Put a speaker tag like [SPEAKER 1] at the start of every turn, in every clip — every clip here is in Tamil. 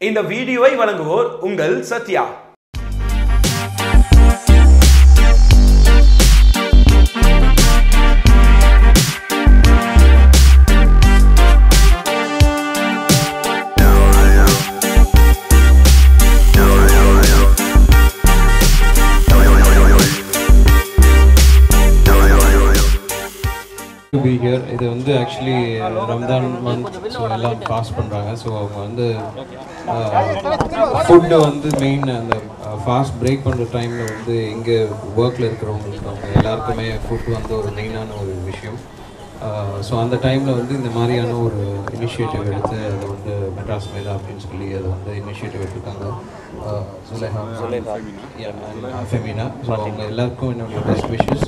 [SPEAKER 1] இந்த வீடியோவை வழங்குவோர் உங்கள் சத்யா.
[SPEAKER 2] பி ஹியர் இது வந்து ஆக்சுவலி ரம்ஜான் மந்த் ஸோ எல்லாம் பாஸ் பண்ணுறாங்க ஸோ அவங்க வந்து ஃபுட்டு வந்து மெயின் அந்த ஃபாஸ்ட் பிரேக் பண்ணுற டைமில் வந்து இங்கே ஒர்க்கில் இருக்கிறவங்களுக்கு அவங்க எல்லாருக்குமே ஃபுட் வந்து ஒரு மெயினான ஒரு விஷயம். ஸோ அந்த டைமில் வந்து இந்த மாதிரியான ஒரு இனிஷியேட்டிவ் எடுத்து அதை வந்து மெட்ராஸ் மேதா அப்படின்னு சொல்லி அதை வந்து இனிஷியேட்டிவ் எடுத்திருக்காங்க ஃபெமினா ஸோ அவங்க எல்லாருக்கும் என்னுடைய best wishes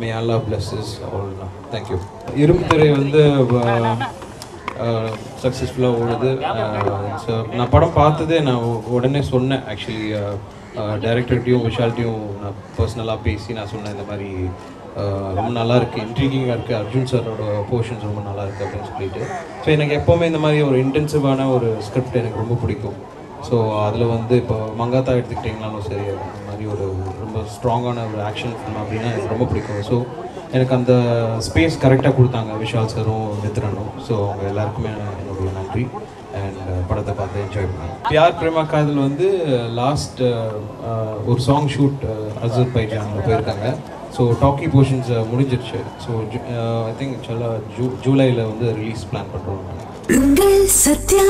[SPEAKER 2] may Allah blesses all thank you Irumbu Thirai வந்து சக்ஸஸ்ஃபுல்லாக ஓடுது. ஸோ நான் படம் பார்த்ததே நான் உடனே சொன்னேன். ஆக்சுவலி டைரக்டர்கிட்டையும் விஷால்ட்டையும் நான் பர்சனலாக பேசி நான் சொன்னேன் இந்த மாதிரி ரொம்ப நல்லா இருக்குது இன்ட்ரீகிங்காக இருக்குது அர்ஜுன் சாரோட போர்ஷன்ஸ் ரொம்ப நல்லா இருக்குது அப்படின்னு சொல்லிட்டு. ஸோ எனக்கு எப்போவுமே இந்த மாதிரி ஒரு இன்டென்சிவான ஒரு ஸ்கிரிப்ட் எனக்கு ரொம்ப பிடிக்கும். ஸோ அதில் வந்து இப்போ மங்காத்தா எடுத்துக்கிட்டிங்கனாலும் சரி அந்த மாதிரி ஒரு ரொம்ப ஸ்ட்ராங்கான ஒரு ஆக்ஷன் ஃபிலிம் அப்படின்னா எனக்கு ரொம்ப பிடிக்கும். ஸோ எனக்கு அந்த ஸ்பேஸ் கரெக்டாக கொடுத்தாங்க விஷால் சரும் மித்ரனும். ஸோ அவங்க எல்லாருக்குமே என்னுடைய நன்றி. அண்ட் uh, படத்தை பார்த்து என்ஜாய் பண்ணேன் பியார் பிரேமா காதல் வந்து uh, லாஸ்ட் uh, ஒரு சாங் ஷூட் அசர் பைஜானில் போயிருக்காங்க. ஸோ டாக்கி போர்ஷன்ஸ் முடிஞ்சிருச்சு. ஸோ ஐ திங்க் சொல்ல ஜூ ஜூலையில் வந்து ரிலீஸ் பிளான் பண்ணுறோம்
[SPEAKER 3] சத்யா.